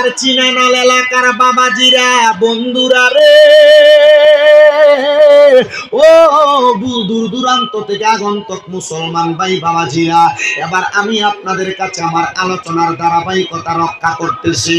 আমার চিনানাল এলাকার বাবাজিরা বন্ধুরা রে। ও দূর দূর দূরান্ত থেকে আগন্তক মুসলমান ভাই বাবাজিরা, এবার আমি আপনাদের কাছে আমার আলোচনার ধারাবাহিকতা রক্ষা করতেছি।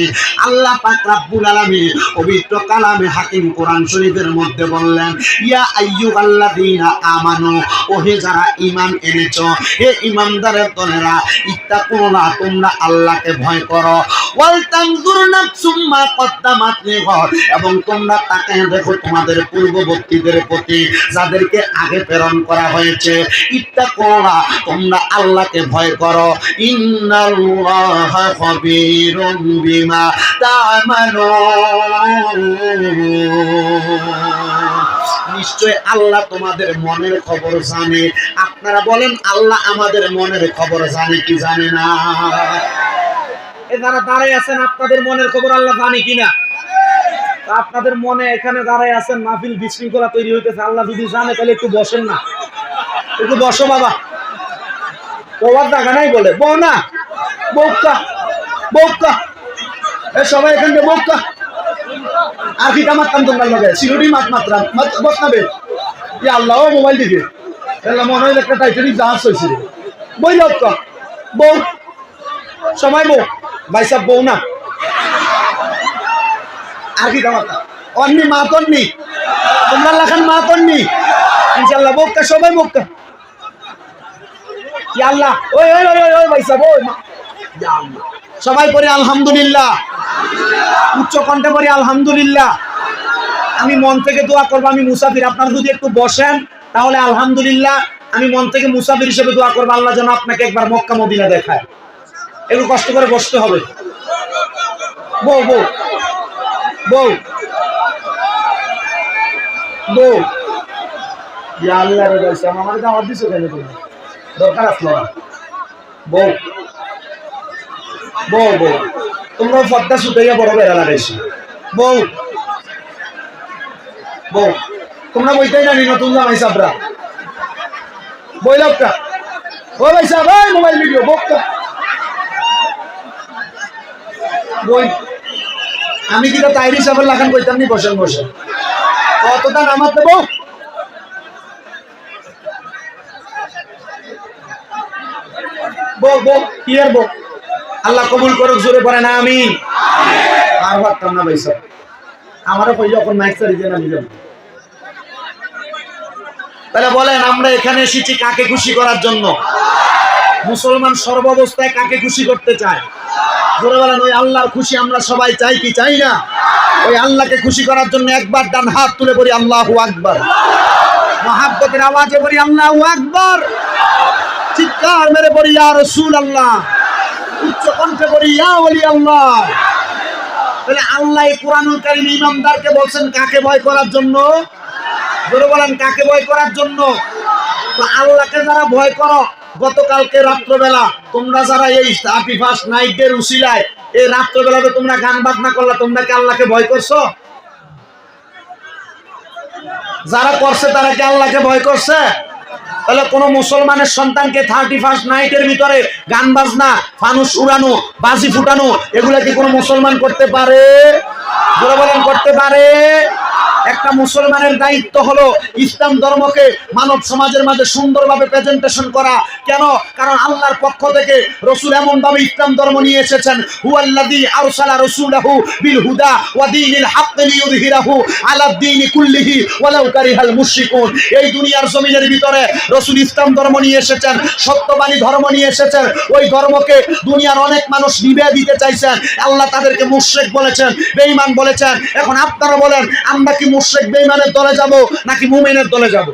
আল্লাহ পাক রাব্বুল আলামিন পবিত্র কালামে হাকিম কোরআন শরীফের মধ্যে বললেন, ইয়া আইয়ুহাল্লাযীনা আমানু ও হে যারা ঈমান এনেছো, হে ঈমানদারের দলেরা ইত্তাকুল্লাহ তোমরা আল্লাহকে ভয় করো। ওয়াল তানজুর নাফসুম মা কদ্দামাত লিগদ এবং তোমরা তাকে দেখো তোমাদের পূর্ববর্তীদের প্রতি যাদেরকে আগে প্রেরণ করা হয়েছে ইত্তাকুল্লাহ তোমরা আল্লাহকে ভয় করো। বিমা নিশ্চয় আল্লাহ তোমাদের মনের খবর জানে। আপনারা বলেন, আল্লাহ আমাদের মনের খবর জানে কি জানে না? এ যারা দাঁড়ায় আছেন, আপনাদের মনের খবর আল্লাহ জানে কিনা? আপনাদের মনে এখানে দাঁড়ায় আছেন, মাহফিল বিশৃঙ্খলা তৈরি হইতেছে। আল্লাহ যদি জানে, তাহলে একটু বসেন না। একটু বসো বাবা। বউয়ার জায়গা নাই বলে। বউ না। বউকা। বউকা। এ সবাই এখান থেকে বউকা। আর কি কামাতাম তোমরা লগে সিরুডি মাত মাত্রাম বস না বে ই আল্লাহ মোবাইল দিকে এলা মনে হয় একটা টাইটানিক জাহাজ হয়েছিল বই লোক বউ। সময় বউ। ভাই সাহেব, বউ না। মা সবাই আল্লাহ ভাই। সবাই পড়ি আলহামদুলিল্লাহ। উচ্চ কণ্ঠে পড়ি আলহামদুলিল্লাহ। আমি মন থেকে দোয়া করব, আমি মুসাফির। আপনারা যদি একটু বসেন, তাহলে আলহামদুলিল্লাহ, আমি মন থেকে মুসাফির হিসেবে দোয়া করব, আল্লাহ যেন আপনাকে একবার মক্কা মদিনা দেখায়। একটু কষ্ট করে বসতে হবে। বউ বউ। বউ। বউ। আল্লাহ রে গাইছে আমার দাওয়াত দিছো কেন তুমি? দরকার আসলো না? বউ। বউ বউ। তোমরা পদ্মা সুতাইয়া বড় বেড়া লাগাইছি। বউ। বউ। তোমরা বইতেই জানি নতুন জামাই সাবরা বই লোকটা ও ভাই মোবাইল ভিডিও বকটা বই। আমি কি তো তাইরি সাহেবের লাগান কইতাম নি? বসেন বসেন। কতটা দেবো? কি আর বউ? আল্লাহ কবুল করুক, জোরে পড়ে না, আমি। আর পারতাম না ভাই স্যার আমারও কই যখন মাইক সারি দিয়ে নামি যাব তাহলে বলেন, আমরা এখানে এসেছি কাকে খুশি করার জন্য? মুসলমান সর্বাবস্থায় কাকে খুশি করতে চায়? জোরে বলেন, ওই আল্লাহর খুশি আমরা সবাই চাই কি চাই না? ওই আল্লাহকে খুশি করার জন্য একবার ডান হাত তুলে পড়ি আল্লাহু আকবার। মহাব্বতের আওয়াজে পড়ি আল্লাহু আকবার। চিৎকার মেরে পড়ি ইয়া রাসূল আল্লাহ উচ্চ কণ্ঠে পড়ি ইয়া ওলি আল্লাহ তাহলে আল্লাহ কোরআনুল কারীম ইমামদারকে বলছেন, কাকে ভয় করার জন্য? জোরে বলেন, কাকে ভয় করার জন্য? আল্লাহকে যারা ভয় করো গতকালকে রাত্রবেলা তোমরা যারা এই হাপি ফার্স্ট নাইটের উসিলায় এই রাত্রবেলাতে তোমরা গান বাজনা করলা, তোমরা কি আল্লাহকে ভয় করছ? যারা করছে তারা কি আল্লাহকে ভয় করছে? তাহলে কোন মুসলমানের সন্তানকে থার্টি ফার্স্ট নাইটের ভিতরে গান বাজনা, ফানুস উড়ানো, বাজি ফুটানো, এগুলা কি কোনো মুসলমান করতে পারে? বলেন, করতে পারে? একটা মুসলমানের দায়িত্ব হলো ইসলাম ধর্মকে মানব সমাজের মাঝে সুন্দরভাবে প্রেজেন্টেশন করা। কেন? কারণ আল্লাহর পক্ষ থেকে রসুল এমন ভাবে ইসলাম ধর্ম নিয়ে এসেছেন, হুয়াল্লাযী আরসালা রাসূলাহু বিল হুদা ওয়া দীনিল হক আলা দ্বীনি কুল্লিহি ওয়ালাউ কারিহাল মুশরিকুন। এই দুনিয়ার জমিনের ভিতরে রসুল ইসলাম ধর্ম নিয়ে এসেছেন, সত্যবাণী ধর্ম নিয়ে এসেছেন। ওই ধর্মকে দুনিয়ার অনেক মানুষ নিবে দিতে চাইছেন। আল্লাহ তাদেরকে মুশরিক বলেছেন, বেঈমান বলেছেন। এখন আপনারা বলেন, আমরা কি মুশরিক বেঈমানের দলে যাব নাকি মুমিনের দলে যাব?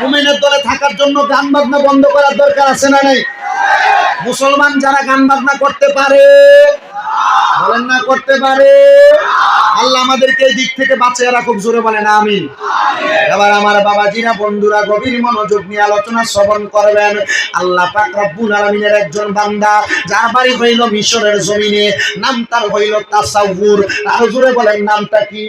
মুমিনের দলে থাকার জন্য গান বাজনা বন্ধ করার দরকার আছে না নেই? মুসলমান যারা গান বাজনা করতে পারে, বলেন না করতে পারে, আল্লাহ আমাদেরকে এই দিক থেকে বাঁচিয়ে রাখুক, জোরে বলেন, আমিন। এবার আমার বাবাজিরা বন্ধুরা, গভীর মনোযোগ নিয়ে আলোচনা শ্রবণ করবেন। আল্লাহ পাক রব্বুল আলামিনের একজন বান্দা, যার বাড়ি হইল মিশরের জমিনে, নাম তার হইল তাসাউর। আর জোরে বলেন, নামটা কি?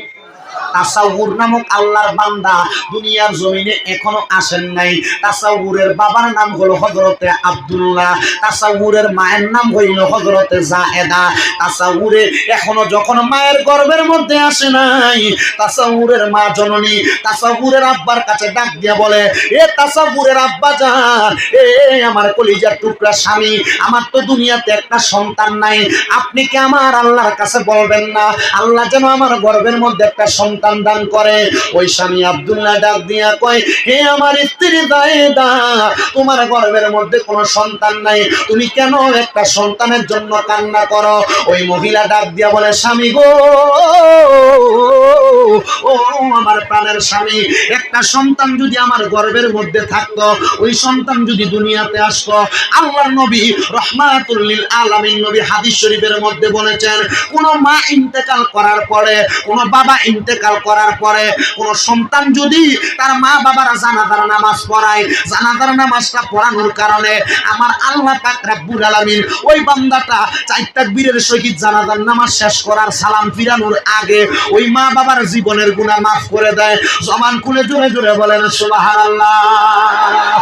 তাসাউর নামক আল্লাহর বান্দা দুনিয়ার জমিনে এখনও আসেন নাই। তাসাউরের বাবার নাম হলো হজরতে আব্দুল্লাহ। তাসাউরের মায়ের নাম হইল হজরতে জাহেদা তাসাউরে এখনও যখন মায়ের গর্বের মধ্যে আসে নাই, তাসাউরের মা জননী, তাসাউরের আব্বার কাছে ডাক দিয়া বলে, এ তাসাউরের আব্বা যান, এ আমার কলিজার টুকরা স্বামী, আমার তো দুনিয়াতে একটা সন্তান নাই। আপনি কি আমার আল্লাহর কাছে বলবেন না? আল্লাহ যেন আমার গর্বের মধ্যে একটা সন্তান দান করে। ওই স্বামী আব্দুল্লাহ ডাক দিয়া কয়, হে আমার স্ত্রী দায়েদা তোমার গর্বের মধ্যে কোনো সন্তান নাই। তুমি কেন একটা সন্তানের জন্য কান্না করো? ওই মহিলা ডাক দিয়া বলে, স্বামী গো, ও আমার প্রাণের স্বামী, একটা সন্তান যদি আমার গর্বের মধ্যে থাকতো, ওই সন্তান যদি দুনিয়াতে আসতো, আল্লাহর নবী রহমাতুল্লিল আলামিন নবী হাদিস শরীফের মধ্যে বলেছেন, কোন মা ইন্তেকাল করার পরে, কোন বাবা ইন্তেকাল করার পরে কোন সন্তান যদি তার মা বাবার জানাজার নামাজ পড়ায়, জানাজার নামাজটা পড়ানোর কারণে আমার আল্লাহ পাক রাব্বুল আলামিন ওই বান্দাটা চার তাকবীরের সহিত জানাজার নামাজ শেষ করার সালাম ফিরানোর আগে ওই মা বাবার জীবনের গুনাহ মাফ করে দেয়। জমান খুলে জোরে জোরে বলেন, সুবহানাল্লাহ।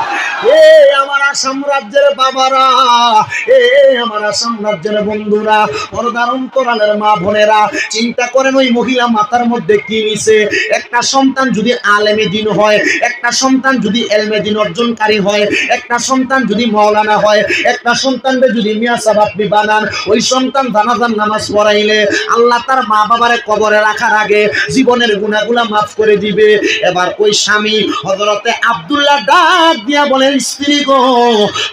এ আমার আসাম রাজ্যের বাবারা, এ আমার আসাম রাজ্যের বন্ধুরা পরদার অন্তরালের মা বোনেরা, চিন্তা করেন ওই মহিলা মাথার মধ্যে কি নিছে একটা সন্তান যদি আলেমে দিন হয়, একটা সন্তান যদি এলমে দিন অর্জনকারী হয়, একটা সন্তান যদি মৌলানা হয়, একটা সন্তানকে যদি মিয়া আপনি বানান, ওই সন্তান নামাজ পড়াইলে আল্লাহ তার মা বাবারে কবরে রাখার আগে জীবনের গুণাগুলা মাফ করে দিবে। এবার ওই স্বামী হজরতে আব্দুল্লাহ ডাক দিয়া বলেন স্ত্রী গো,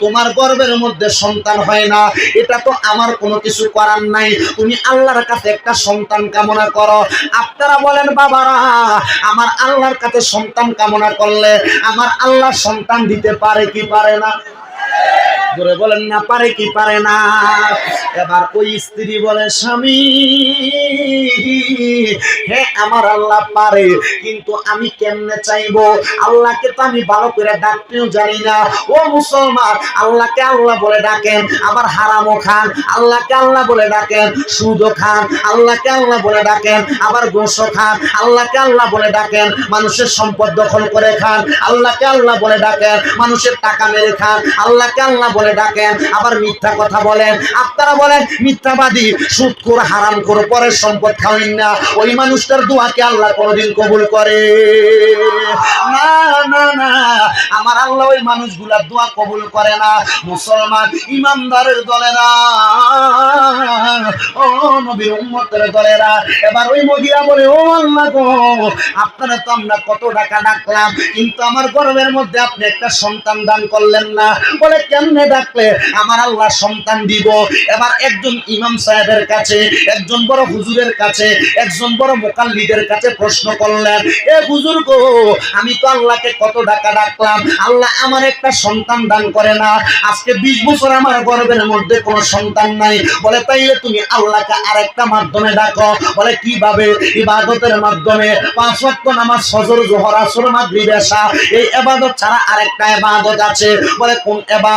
তোমার গর্ভের মধ্যে সন্তান হয় না। এটা তো আমার কোনো কিছু করার নাই। তুমি আল্লাহর কাছে একটা সন্তান কামনা করো। আপনারা বলেন বাবারা, আমার আল্লাহর কাছে সন্তান কামনা করলে আমার আল্লাহ সন্তান দিতে পারে কি পারে না? জোরে বলেন না, পারে কি পারে না? এবার ওই স্ত্রী বলে, স্বামী, হে আমার আল্লাহ পারে, কিন্তু আমি কেমনে চাইব? আল্লাহকে তো আমি ভালো করে ডাকতেও জানি না। ও মুসলমান, আল্লাহকে আল্লাহ বলে ডাকেন, আবার হারামও খান। আল্লাহকে আল্লাহ বলে ডাকেন, সুদও খান। আল্লাহকে আল্লাহ বলে ডাকেন, আবার গোসও খান। আল্লাহকে আল্লাহ বলে ডাকেন, মানুষের সম্পদ দখল করে খান। আল্লাহকে আল্লাহ বলে ডাকেন, মানুষের টাকা মেরে খান। আল্লাহকে আল্লাহ বলে ডাকেন, আবার মিথ্যা কথা বলেন। আপনারা বলেন, মিথ্যাবাদী সুদ করে হারাম করে পরের সম্পদ খাওয়েন না। ওই মানুষটার দোয়াকে আল্লাহ কোনোদিন কবুল করে? না না না। আমার আল্লাহ ওই মানুষগুলার দোয়া কবুল করে না। মুসলমান ইমানদারের দলেরা ও নবীর উম্মতের দলেরা এবার ওই মহিলা বলে, ও আল্লাহ গো, আপনারা তো আমরা কত টাকা ডাকলাম, কিন্তু আমার গর্বের মধ্যে আপনি একটা সন্তান দান করলেন না। বলে কেমনে ডাকলে? আমার আল্লাহ সন্তান দিব। এবার একজন ইমাম সাহেবের কাছে, একজন বড় হুজুরের কাছে, একজন বড় মোকাল্লিদের কাছে প্রশ্ন করলেন, এ হুজুর গো, আমি তো আল্লাহকে কত টাকা ডাকলাম। আল্লাহ আমার একটা সন্তান দান করে না। আজকে বিশ বছর আমার গর্বের মধ্যে কোনো সন্তান নাই। বলে, তাইলে তুমি আল্লাহকে মাধ্যমে ডাকো। বলে, কীভাবে? ইবাদতের মাধ্যমে। পাঁচ ওয়াক্ত নামাজ, ফজর, জোহর, আসর এই ইবাদত ছাড়া আরেকটা ইবাদত আছে। বলে, কোন ইবাদত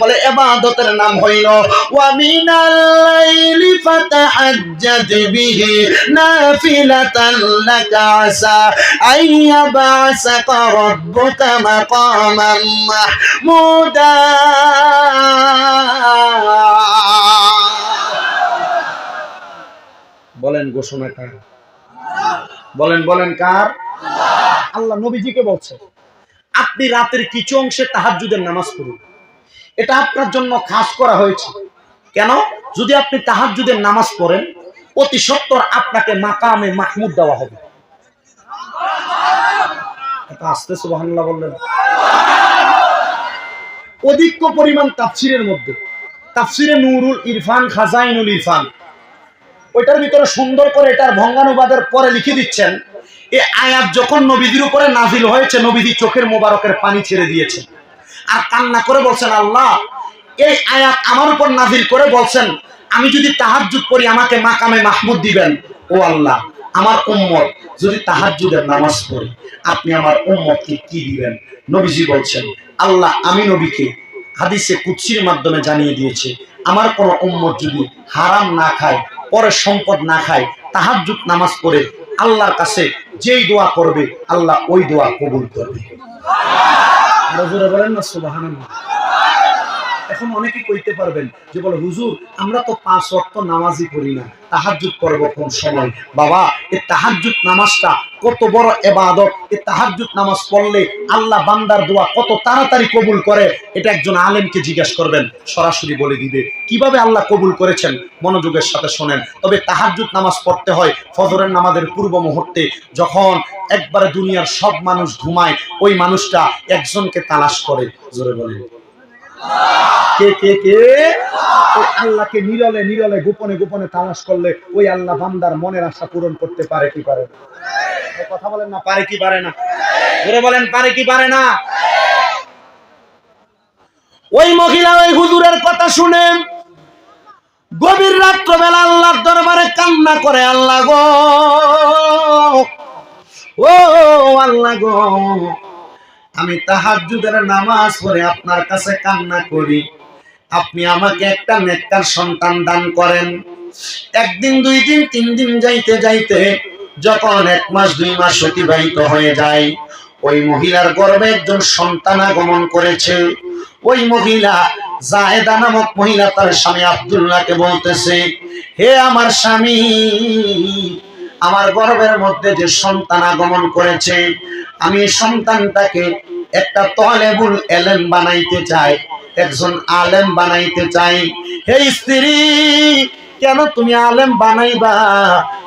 বলে, ইবাদতের নাম হইল, ওয়া মিনাল লাইলি ফাতাহাজ্জাদ বিহি নাফিলাতান লাকা আসা আইয়াবাসাকা রাব্বুকা মাকামান মাহমুদা. বলেন ঘোষণা কার? বলেন বলেন কার? আল্লাহ নবীজিকে বলছে, আপনি রাতের কিছু অংশে তাহাজ্জুদের নামাজ পড়ুন। এটা আপনার জন্য খাস করা হয়েছে। কেন? যদি আপনি তাহাজ্জুদের নামাজ পড়েন, অতি সত্তর আপনাকে মাকামে মাহমুদ দেওয়া হবে। এটা আস্তে বললেন। অধিক পরিমাণ তাফসিরের মধ্যে, তাফসিরে নুরুল ইরফান, খাজাইনুল ইরফান, ওইটার ভিতরে সুন্দর করে এটার ভঙ্গানুবাদের পরে লিখে দিচ্ছেন এই আয়াত যখন নবীদের উপরে নাজিল হয়েছে নবীদি চোখের মোবারকের পানি ছেড়ে দিয়েছেন। আর কান্না করে বলছেন, আল্লাহ, এই আয়াত আমার উপর নাজিল করে বলছেন, আমি যদি তাহাজ্জুদ করি আমাকে মাকামে মাহমুদ দিবেন? ও আল্লাহ, আমার উম্মত যদি তাহাজ্জুদের নামাজ পড়ি, আপনি আমার উম্মতকে কি দিবেন? নবীজি বলছেন, আল্লাহ, আমি নবীকে হাদিসে কুৎসির মাধ্যমে জানিয়ে দিয়েছে, আমার কোন উম্মত যদি হারাম না খায় পরের সম্পদ না খায়, তাহাজ্জুদ নামাজ পড়ে, আল্লাহর কাছে যেই দোয়া করবে, আল্লাহ ওই দোয়া কবুল করবে। জোরে বলেন না সুবহানাল্লাহ। এখন অনেকে কইতে পারবেন যে বলে, হুজুর, আমরা তো পাঁচ ওয়াক্ত নামাজই পড়ি না। তাহাজ্জুদ করব কোন সময়? বাবা এই তাহাজ্জুদ নামাজটা কত বড় এবাদত। এই তাহাজ্জুদ নামাজ পড়লে আল্লাহ বান্দার দোয়া কত তাড়াতাড়ি কবুল করে, এটা একজন আলেমকে জিজ্ঞেস করবেন, সরাসরি বলে দিবে। কীভাবে আল্লাহ কবুল করেছেন? মনোযোগের সাথে শোনেন। তবে তাহাজ্জুদ নামাজ পড়তে হয় ফজরের নামাজের পূর্ব মুহূর্তে, যখন একবারে দুনিয়ার সব মানুষ ঘুমায়, ওই মানুষটা একজনকে তালাশ করে। জোরে বলে কে কে কে? আল্লাহকে নিরলে নিরলে গোপনে গোপনে তালাশ করলে ওই আল্লাহ বান্দার মনের আশা পূরণ করতে পারে কি পারে কথা বলেন না, পারে কি পারে না? ধরে বলেন, পারে কি পারে না? ওই মহিলা ওই হুজুরের কথা শুনে গভীর রাত্রবেলা আল্লাহর দরবারে কান্না করে, আল্লাহ গো, ও আল্লাহ গো। আমি তাহাজ্জুদের নামাজ পড়ে আপনার কাছে কান্না করি। আপনি আমাকে একটা নেককার সন্তান দান করেন। একদিন, দুই দিন, তিন দিন যাইতে যাইতে যখন এক মাস, দুই মাস অতিবাহিত হয়ে যায়, ওই মহিলার গর্ভে একজন সন্তান আগমন করেছে। ওই মহিলা জাহেদা নামক মহিলা তার স্বামী আব্দুল্লাহকে বলতেছে, হে আমার স্বামী আমার গর্বের মধ্যে যে সন্তান আগমন করেছে, আমি সন্তানটাকে একটা তলেবুল এলেম বানাইতে চাই, একজন আলেম বানাইতে চাই। হে স্ত্রী, কেন তুমি আলেম বানাইবা?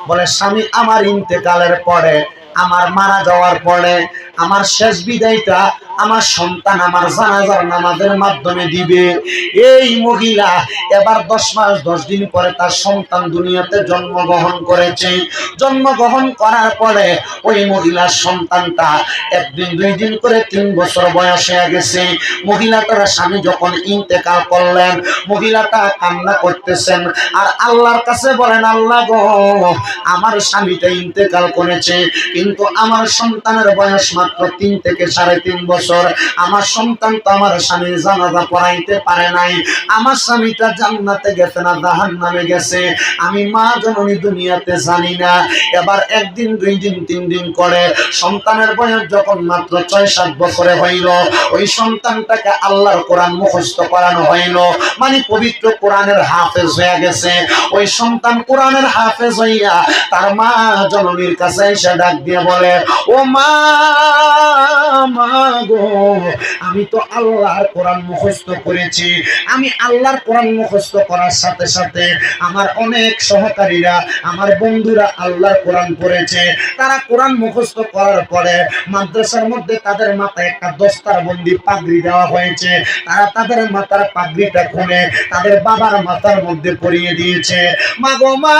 বলে, স্বামী, আমার ইন্তেকালের পরে আমার মারা যাওয়ার পরে আমার শেষ বিদায়টা আমার সন্তান আমার জানাজার নামাজের মাধ্যমে দিবে। এই মহিলা এবার দশ মাস, দশ দিন পরে তার সন্তান দুনিয়াতে জন্মগ্রহণ করেছে। জন্মগ্রহণ করার পরে ওই মহিলার সন্তানটা একদিন, দুই দিন করে তিন বছর বয়স হয়ে গেছে। মহিলাটার স্বামী যখন ইন্তেকাল করলেন, মহিলাটা কান্না করতেছেন। আর আল্লাহর কাছে বলেন, আল্লাহ গো, আমার স্বামীটা ইন্তেকাল করেছে। কিন্তু আমার সন্তানের বয়স মাত্র তিন থেকে সাড়ে তিন বছর। আমার সন্তান তো আমার স্বামীর জানাজা পড়াইতে পারে নাই। আমার স্বামীটা জান্নাতে গেছে না জাহান নামে গেছে। আমি মা জননী দুনিয়াতে জানি না। এবার একদিন, দুই দিন, তিন দিন করে সন্তানের বয়স যখন মাত্র ছয়, সাত বছরে হইল, ওই সন্তানটাকে আল্লাহর কোরআন মুখস্থ করানো হইল। মানে পবিত্র কোরআনের হাফেজ হয়ে গেছে। ওই সন্তান কোরআনের হাফেজ হইয়া তার মা জননীর কাছে এসে ডাক দিয়ে বলে, ও মা গো, আমি তো আল্লাহর কোরআন মুখস্থ করেছি। আমি আল্লাহর কোরআন মুখস্থ করার সাথে সাথে আমার অনেক সহকারীরা, আমার বন্ধুরা আল্লাহর কোরআন পড়েছে। তারা কোরআন মুখস্থ করার পরে মাদ্রাসার মধ্যে তাদের মাথায় একটা দস্তার বন্দি পাগড়ি দেওয়া হয়েছে। তারা তাদের মাথার পাগড়িটা খুলে তাদের বাবার মাথার মধ্যে পরিয়ে দিয়েছে। মা গো, মা,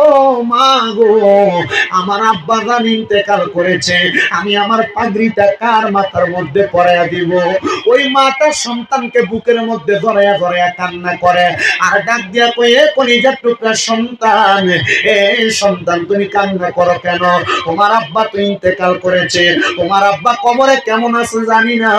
ও মা গো, আমার আব্বা জান ইন্তেকাল করেছে, আমি আমার পাগড়িটা কার মাথার মধ্যে পরাইয়া দিব? ওই সন্তানকে বুকের মধ্যে ধরাইয়া ধরাইয়া কান্না করে, আর ডাক দিয়া কলিজার টুকরা সন্তান, এ সন্তান, তুমি কান্না করো কেন? তোমার আব্বা তো ইন্তেকাল করেছে, তোমার আব্বা কবরে কেমন আছে জানি না,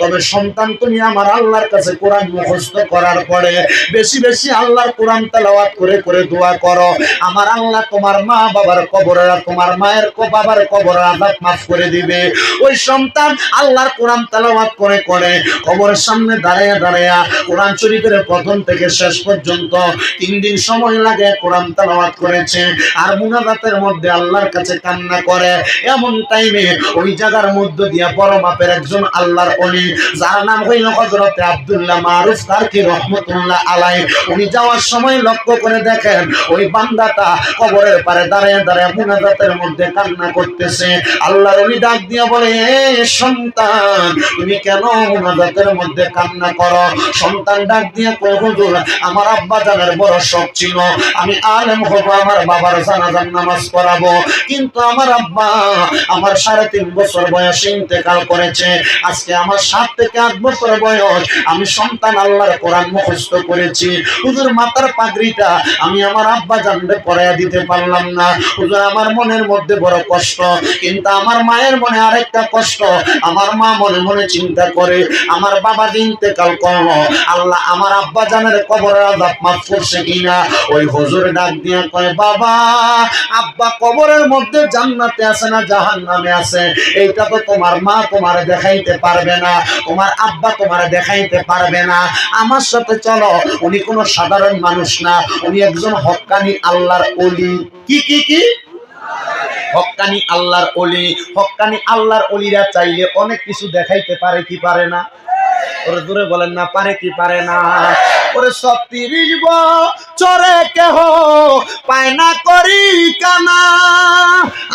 তবে সন্তান তুমি আমার আল্লাহর কাছে কোরআন মুখস্থ করার পরে বেশি বেশি আল্লাহর কোরআন তেলাওয়াত করে করে দোয়া করো। আমার আল্লাহ তোমার মা বাবার কবরের আর তোমার মায়ের বাবার কবরের আজাব মাফ করে দিবে। ওই সন্তান আল্লাহর কোরআন তালাবাদ করে করে, কবরের সামনে দাঁড়াইয়া দাঁড়াইয়া কোরআন শরীফের প্রথম থেকে শেষ পর্যন্ত তিন দিন সময় লাগে কোরআন তেলাওয়াত করেছে আর মুনাজাতের মধ্যে আল্লাহর কাছে কান্না করে। এমন টাইমে ওই জায়গার মধ্য দিয়া বড় মাপের একজন আল্লাহর অলি যার নাম হইল হজরতে আব্দুল্লাহ মারুফ তারকি রহমতুল্লাহ আলাই উনি যাওয়ার সময় লক্ষ্য করে দেখেন ওই বান্দাটা কবরের পারে, দাঁড়িয়ে দাঁড়িয়ে মুনাজাতের মধ্যে কান্না করতেছে। আল্লাহর অলি ডাক দিয়া বলে, "এ সন্তান, তুমি কেন মুনাজাতের মধ্যে কান্না করো? সন্তান ডাক দিয়া কয়, হুজুর, আমার আব্বা জানের বড় শখ ছিল। আমি আলেম হব, আমার বাবার জানাজার নামাজ পড়াবো। কিন্তু আমার আব্বা আমার সাড়ে তিন বছর বয়সে ইন্তেকাল করেছে। আজকে আমার সাত থেকে আট বছর বয়স। আমি সন্তান আল্লাহর কোরআন মুখস্থ করেছি। হুজুর মাতার পাগড়িটা আমি আমার আব্বা জানলে পড়াইয়া দিতে পারলাম না। হুজুর, আমার মনের মধ্যে বড় কষ্ট, কিন্তু আমার মায়ের মনে আরেকটা কষ্ট। আমার মা মনে মনে চিন্তা করে, আমার বাবা ইন্তেকাল করল, আল্লাহ আমার আব্বা জানের কবরের আজাব মাফ করছে কিনা? ওই হুজুর ডাক দিয়া কয়, বাবা, আব্বা কবরের মধ্যে জান্নাতে আছে না জাহান্নামে আছে? এইটা তো তোমার মা তোমার দেখাইতে পারবে না, তোমার আব্বা তোমার দেখাইতে পারবে না। আমার সাথে চলো। উনি কোনো সাধারণ মানুষ না, উনি একজন হক্কানি আল্লাহর অলি কি কি কি? হকানি আল্লাহর অলি হকানি আল্লাহর অলিরা চাইলে অনেক কিছু দেখাইতে পারে কি পারে না? ওরে দূরে বলেন না, পারে কি পারে না? ওরে সব তিরিশ বছরে কেহ পায় না করি কানা।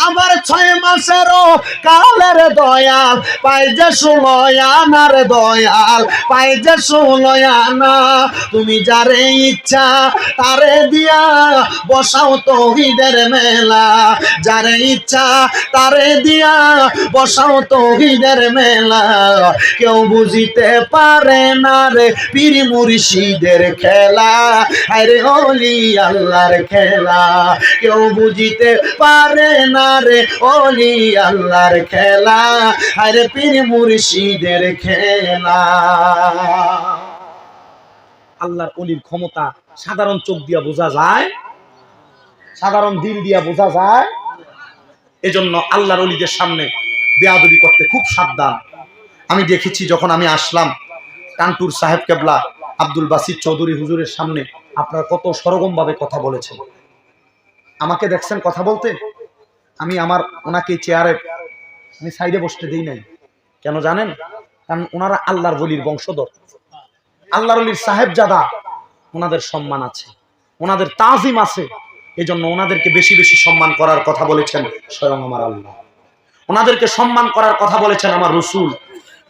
আবার ছয় মাসেরও কালের দয়াল পাই যে ষোলয়ানার দয়াল পাই যে ষোলয়ানা তুমি যারে ইচ্ছা তারে দিয়া বসাও তৌহিদের মেলা। যারে ইচ্ছা তারে দিয়া বসাও তৌহিদের মেলা। কেউ বুঝিতে পারে না রে পীর মুর্শিদের খেলা, আরে অলি আল্লাহর খেলা। কেউ বুঝিতে পারে না রে অলি আল্লাহর খেলা, আরে পীর মুর্শিদের খেলা। আল্লাহর অলির ক্ষমতা সাধারণ চোখ দিয়া বোঝা যায়, সাধারণ দিল দিয়া বোঝা যায়। এজন্য আল্লাহর অলিদের সামনে বেয়াদবি করতে খুব সাবধান। আমি দেখেছি যখন আমি আসলাম কানপুর সাহেব কেবলা, আব্দুল বাসির চৌধুরী হুজুরের সামনে আপনারা কত সরগম ভাবে কথা বলেছেন। আমাকে দেখছেন কথা বলতে? আমি আমার ওনাকে চেয়ারে, আমি সাইডে বসতে দিই নাই। কেন জানেন? কারণ ওনারা আল্লাহর বলির বংশধর। আল্লাহর অলির সাহেব জাদা ওনাদের সম্মান আছে। ওনাদের তাজিম আছে। এজন্য ওনাদেরকে বেশি বেশি সম্মান করার কথা বলেছেন স্বয়ং আমার আল্লাহ। ওনাদেরকে সম্মান করার কথা বলেছেন আমার রসুল।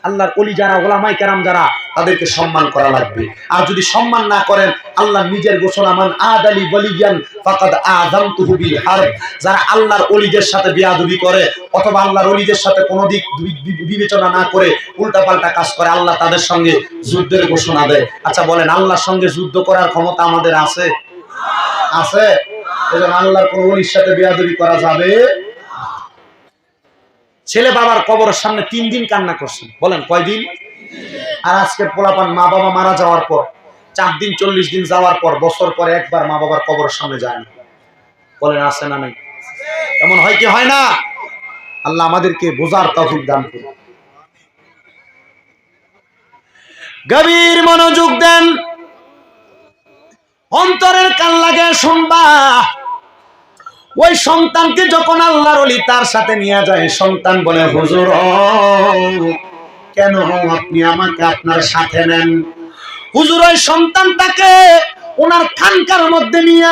আল্লাহর অলি যারা, ওলামাই কেরাম যারা, তাদেরকে সম্মান করা লাগবে। আর যদি সম্মান না করেন, আল্লাহ নিজের ঘোষণা মান আদ আলী বলিয়ান ফাকাদ আদম তুহুবিল হারব। যারা আল্লাহর অলিদের সাথে বিয়াদবি করে, অথবা আল্লাহর অলিদের সাথে কোনো দিক বিবেচনা না করে উল্টাপাল্টা কাজ করে, আল্লাহ তাদের সঙ্গে যুদ্ধের ঘোষণা দেয়। আচ্ছা বলেন, আল্লাহর সঙ্গে যুদ্ধ করার ক্ষমতা আমাদের আছে? আছে। আল্লাহর কোন অলির সাথে বিয়াদবি করা যাবে ছেলে বাবার কবরের সামনে তিন দিন কান্না করছেন। বলেন কয়দিন আর আজকের পোলাপান মা বাবা মারা যাওয়ার পর, চার দিন, চল্লিশ দিন যাওয়ার পর, বছর পরে একবার মা বাবার কবরের সামনে যায় না। বলেন, আছে না নেই? এমন হয় কি হয় না? আল্লাহ আমাদেরকে বোঝার তৌফিক দান করুন। গভীর মনোযোগ দেন। অন্তরের কান লাগে শুনবা। ওই সন্তানকে যখন আল্লাহর অলি তার সাথে নিয়ে যায়, সন্তান বলে, হুজুর, কেন আপনি আমাকে আপনার সাথে নেন? হুজুর ওই সন্তানটাকে ওনার খানকার মধ্যে নিয়ে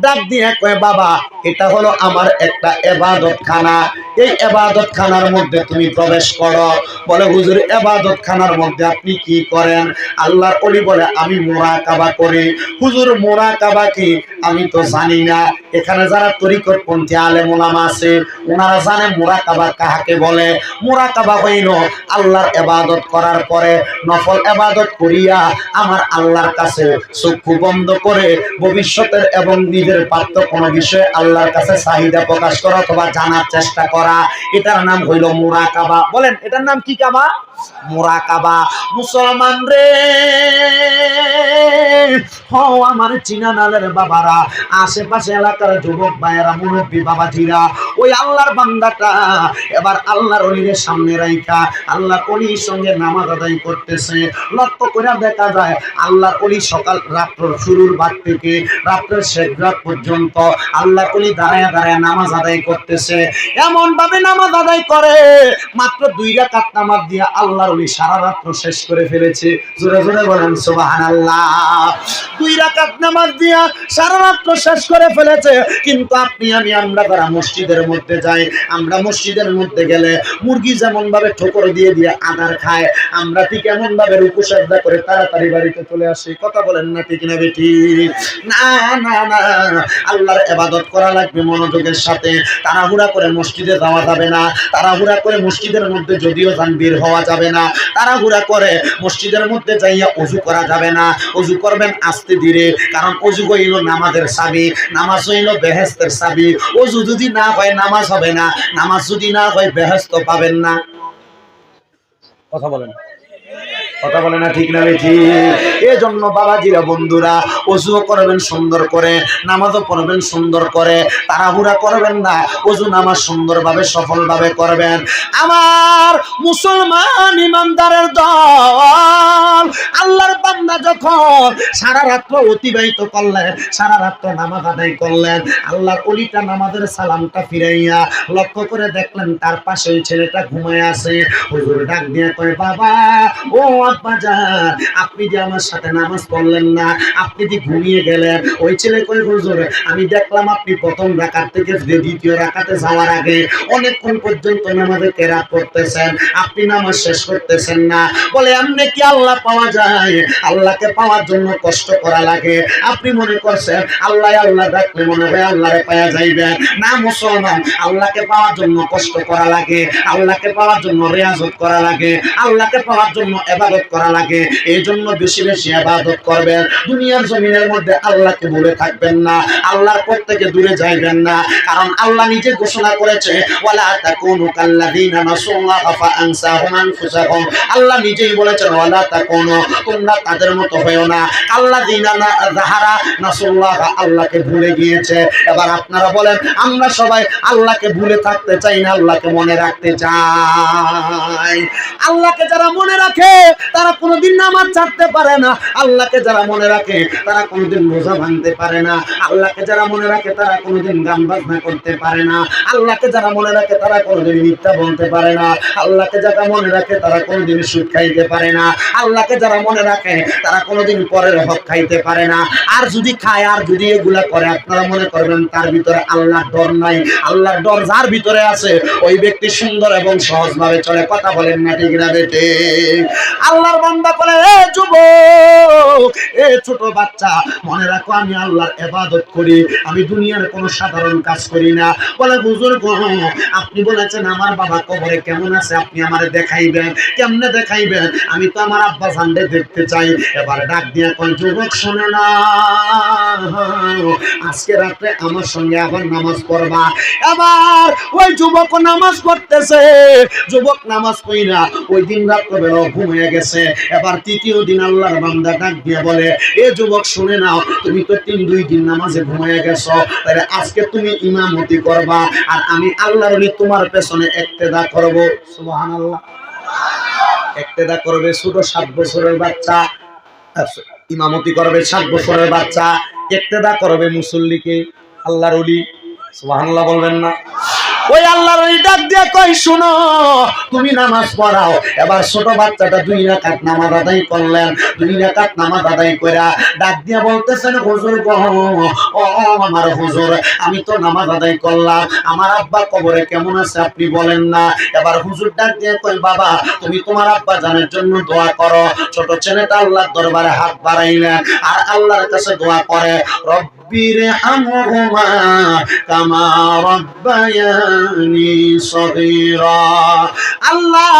ডাক দিয়ে কয়, বাবা, এটা হলো আমার একটা এবাদত খানা এই এবাদত খানার মধ্যে তুমি প্রবেশ করো। বলে, হুজুর এবাদত খানার মধ্যে আপনি কি করেন? আল্লাহর অলি বলে, আমি মোরাকাবা করি। হুজুর, মোরাকাবা কি? আমি তো জানি না। এখানে যারা তরিকত পন্থী আলেম ওলামা আছে, ওনারা জানে মোরাকাবা কাহাকে বলে। মোরাকাবা হইল আল্লাহর এবাদত করার পরে নফল এবাদত করিয়া আমার আল্লাহর কাছে চক্ষু বন্ধ করে ভবিষ্যতের এবং নিজের প্রাপ্ত কোনো বিষয়ে আল্লাহর কাছে চাহিদা প্রকাশ করা অথবা জানার চেষ্টা করা। এটার নাম হইল মোরাকাবা। বলেন, এটার নাম কি কাবা? মোরাকাবা। মুসলমান রে আমার নালের বাবারা, আশেপাশে এলাকার যুবক ভাইয়েরা, মুরব্বী ওই আল্লাহর বান্দাটা এবার আল্লাহর অলির সামনে রাইখা, আল্লাহর অলির সঙ্গে নামাজ আদায় করতেছে। লক্ষ্য করে দেখা যায়, আল্লাহর অলি সকাল, রাত্র শুরুর ভাগ থেকে রাত্রের শেষ রাত পর্যন্ত আল্লাহর অলি দাঁড়ায় দাঁড়ায় নামাজ আদায় করতেছে। এমন ভাবে নামাজ আদায় করে। মাত্র দুই রাকাত নামাজ দিয়ে আল্লাহর অলি সারা রাত্র শেষ করে ফেলেছে। জোরে জোরে বলেন, সুবহানাল্লাহ। দুই রাকাত নামাজ দিয়া সারা রাত্র শেষ করে ফেলেছে। কিন্তু আপনি, আমি, আমরা যারা মসজিদের মধ্যে যাই, আমরা মসজিদের মধ্যে গেলে মুরগি যেমন ভাবে ঠোকর দিয়ে দিয়ে আদার খায়, আমরা ঠিক এমন ভাবে রুকু সাজদা করে তাড়াতাড়ি বাড়িতে চলে আসি। কথা বলেন না ঠিক না বেটি? না না না। আল্লাহর এবাদত করা লাগবে মনোযোগের সাথে। তাড়াহুড়া করে মসজিদে যাওয়া যাবে না। তাড়াহুড়া করে মসজিদের মধ্যে যদিও যান বের হওয়া যাবে না। তাড়াহুড়া করে মসজিদের মধ্যে যাইয়া অজু করা যাবে না। অজু করবেন আস্তে ধীরে, কারণ অজু হইল নামাজের চাবি নামাজ হইল বেহেস্তের চাবি অজু যদি না হয় নামাজ হবে না, নামাজ যদি না হয় বেহেস্ত পাবেন না। কথা বলেন। কথা বলে না ঠিক না বেঠি এই জন্য বাবাজিরা, বন্ধুরা অজুও করবেন সুন্দর করে, নামাজও পড়বেন সুন্দর করে, তাড়াহুড়া করবেন না, অজু নামাজ সুন্দরভাবে, সফলভাবে করবেন। আমার মুসলমান ইমানদারের দল আল্লাহর বান্দা যখন সারা রাত্র অতিবাহিত করলেন, সারা রাত্র নামাজ আদায় করলেন, আল্লাহর অলিটা নামাজের সালামটা ফিরাইয়া লক্ষ্য করে দেখলেন তার পাশে ওই ছেলেটা ঘুমায় আছে। হুজুর ডাক দিয়ে কয়, বাবা, ও আব্বা যান আপনি যে আমার সাথে নামাজ পড়লেন না, আপনি যে ঘুমিয়ে গেলেন। ওই ছেলে কই হুজুর, আমি দেখলাম আপনি প্রথম রাকাত থেকে দ্বিতীয় রাকাতে যাওয়ার আগে অনেকক্ষণ পর্যন্ত নামাজে কেরাত করতেছেন, আপনি নামাজ শেষ করতেছেন না। বলে এমনি কি আল্লাহ পাওয়া যায়। আল্লাহকে পাওয়ার জন্য কষ্ট করা লাগে। আপনি মনে করছেন, আল্লাহ আল্লাহ ডাকলে মনে হয় আল্লাহরে পাওয়া যাইবে। না মুসলমান, আল্লাহকে পাওয়ার জন্য কষ্ট করা লাগে, আল্লাহকে পাওয়ার জন্য রেয়াজত করা লাগে, আল্লাহকে পাওয়ার জন্য এবাদত করা লাগে। এই জন্য বেশি বেশি এবাদত করবেন। দুনিয়ার জমিনের মধ্যে আল্লাহকে ভুলে থাকবেন না। আল্লাহর পথ থেকে দূরে যাইবেন না। কারণ আল্লাহ নিজে ঘোষণা করেছে আল্লাহ নিজেই বলেছেন তোমরা তাদের মতো হয়েও না। না, যাহারা নাসুল্লাহা, আল্লাহকে ভুলে গিয়েছে। এবার আপনারা বলেন, আমরা সবাই আল্লাহকে ভুলে থাকতে চাই না, আল্লাহকে মনে রাখতে চাই। আল্লাহকে যারা মনে রাখে, তারা কোনোদিন নামাজ ছাড়তে পারে না। আল্লাহকে যারা মনে রাখে, তারা কোনোদিন রোজা ভাঙতে পারে না। আল্লাহকে যারা মনে রাখে, তারা কোনোদিন গান বাজনা করতে পারে না। আল্লাহকে যারা মনে রাখে, তারা কোনোদিন মিথ্যা বলতে পারে না। আল্লাহকে যারা মনে রাখে, তারা কোনোদিন সুদ খাইতে পারে না। আল্লাহকে যারা মনে রাখে, তারা কোনোদিন পরের হক খাইতে পারে না। আর যদি খায়, আর যদি এগুলা করে, আপনারা মনে করবেন তার ভিতরে আল্লাহর ডর নাই। আল্লাহর ডর যার ভিতরে আছে, ওই ব্যক্তি সুন্দর এবং সহজভাবে চলে। কথা বলেন না, ঠিক না বেটে? আল্লাহর বান্দা বলে, এ যুবক, এ ছোট বাচ্চা, মনে রাখো আমি আল্লাহর এবাদত করি। আমি দুনিয়ার কোনো সাধারণ কাজ করি না। বলে গো, আপনি বলেছেন আমার বাবা কবরে কেমন আছে? আপনি আমার দেখাইবেন। কেমনে দেখাইবেন? আমি তো আমার আব্বা জানলে দেখতে চাই। এবার ডাক দিয়ে কোন যুবক, শোনে না। আজকে রাত্রে আমার সঙ্গে আবার নামাজ পড়বা। এবার ওই যুবক নামাজ পড়তেছে। যুবক নামাজ পড়িনা ওই দিন রাত্রে বেলা ঘুমিয়ে গেছে। এবার তৃতীয় দিন আল্লাহর বান্দা ডাক দিয়ে বলে, এ যুবক, শুনে নাও, তুমি তো তিন, দুই দিন নামাজে ঘুমিয়ে গেছো। তাহলে আজকে তুমি ইমামতি করবা। আর আমি আল্লাহর তোমার পেছনে একতেদা করব। সুবহানাল্লাহ। একতেদা করবে ছোট সাত বছরের বাচ্চা ইমামতি করবে সাত বছরের বাচ্চা, একতেদা করবে মুসল্লিকে, আল্লাহর অলি সুবহানাল্লাহ বলবেন না। ওই আল্লাহর ওই ডাক দিয়ে কই শুনো, তুমি নামাজ পড়াও। এবার ছোট বাচ্চাটা দুই রাকাত নামাজ আদায় করলেন। দুই রাকাত নামাজ আদায় কইরা ডাক দিয়ে বলতেছেন, হুজুর গো, ও আমার হুজুর, আমি তো নামাজ আদায় করলাম। আমার আব্বা কবরে কেমন আছে আপনি বলেন না। এবার হুজুর ডাক দিয়ে কই বাবা, তুমি তোমার আব্বা জানের জন্য দোয়া করো। ছোট ছেলেটা আল্লাহর দরবারে হাত বাড়াইলেন আর আল্লাহর কাছে দোয়া করে রব্বির হামহুমা কামা রব্বায়ানি সগীরা আল্লাহ,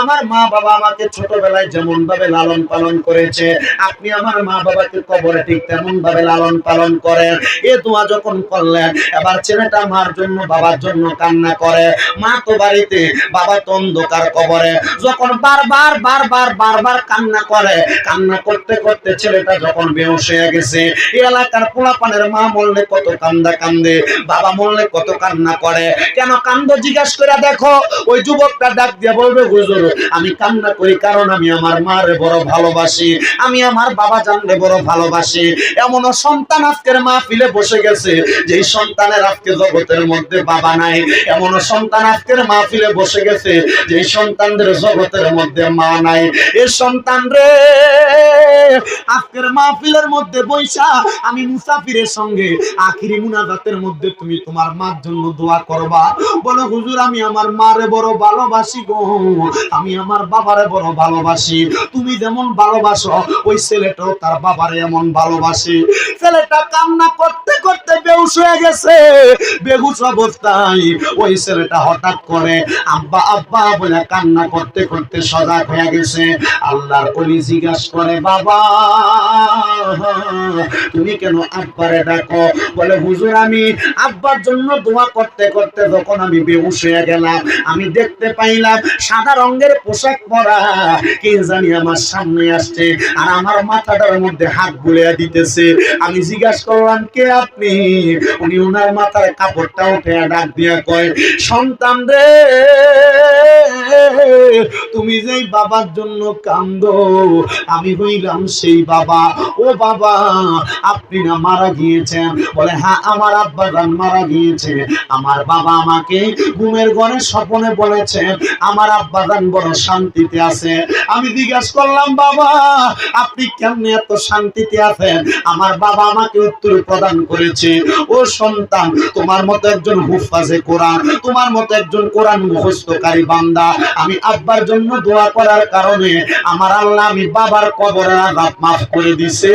আমার মা বাবা আমাকে ছোটবেলায় যেমন ভাবে লালন পালন করেছে, আপনি আমার মা বাবাকে কবরে ঠিক তেমন ভাবে লালন পালন করেন। এ দোয়া যখন করলেন, এবার ছেলেটা মার জন্য, বাবার জন্য কান্না করে। মা তো বাড়িতে, বাবা তো অন্ধকার কবরে। যখন বারবার বারবার বারবার কান্না করে, কান্না করতে করতে ছেলেটা যখন বেহস হয়ে গেছে এলাকার পোলাপানের মা বললে কত কান্দা কান্দে, বাবা বললে কত কান্না করে। কেন কান্দ জিজ্ঞাস করে দেখো, ওই যুবকটা ডাক দিয়ে বলবে, হুজুর, আমি কান্না করি কারণ আমি আমার মারে বড় ভালোবাসি, আমি আমার বাবা জানলে বড় ভালোবাসি। এমনও সন্তান আজকের মা ফিলে বসে গেছে যে সন্তানের আজকে জগতের মধ্যে বাবা নাই। এমনও সন্তান আজকের মা ফিলে বসে গেছে যে সন্তানদের জগতের মধ্যে মা নাই। এ সন্তান রে, আজকের মাহফিলের মধ্যে বৈশা আমি মুসাফিরের সঙ্গে আখিরি মুনাজাতের মধ্যে তুমি তোমার মার জন্য দোয়া করবা। বলো, হুজুর, আমি আমার মারে বড় ভালোবাসি গো। আমি আমার বাবারে বড় ভালোবাসি। তুমি যেমন ভালোবাসো, ওই ছেলেটাও তার বাবারে এমন ভালোবাসি। ছেলেটা কান্না করতে করতে বেহুশ হয়ে গেছে। বেহুশ অবস্থায় ওই ছেলেটা হঠাৎ করে আব্বা আব্বা বলে কান্না করতে করতে সজাগ হয়ে গেছে। আল্লাহর অলি জিজ্ঞাসা করে, বাবা, তুমি কেন আব্বারে ডাকো বলে, হুজুর, আমি আব্বার জন্য দোয়া করতে করতে যখন আমি হয়ে গেলাম, আমি দেখতে পাইলাম সাদা রঙের পোশাক পরা। কে জানি আমার সামনে আসছে আর আমার মাথাটার মধ্যে হাত বুলিয়ে দিতেছে। আমি জিজ্ঞাসা করলাম, কে আপনি? উনি ওনার মাথার কাপড়টা উঠে ডাক দিয়া কয়, সন্তান রে, তুমি যেই বাবার জন্য কান্দো, আমি হইলাম সেই বাবা। ও বাবা, আপনি না মারা গিয়েছেন বলে হ্যাঁ আমার আব্বা গান মারা গিয়েছে। আমার বাবা আমাকে ঘুমের ঘরে স্বপনে বলেছে, আমার আব্বা গান বড় শান্তিতে আছে। আমি জিজ্ঞাসা করলাম, বাবা, আপনি কেমনে এত শান্তিতে আছেন? আমার বাবা আমাকে উত্তর প্রদান করেছে, ও সন্তান, তোমার মতো একজন হুফাজে কোরআন, তোমার মতো একজন কোরআন মুখস্থকারী বান্দা। আমি আব্বার জন্য দোয়া করার কারণে আমার আল্লাহ আমি বাবার কবর আঘাত মাফ করে দিছে।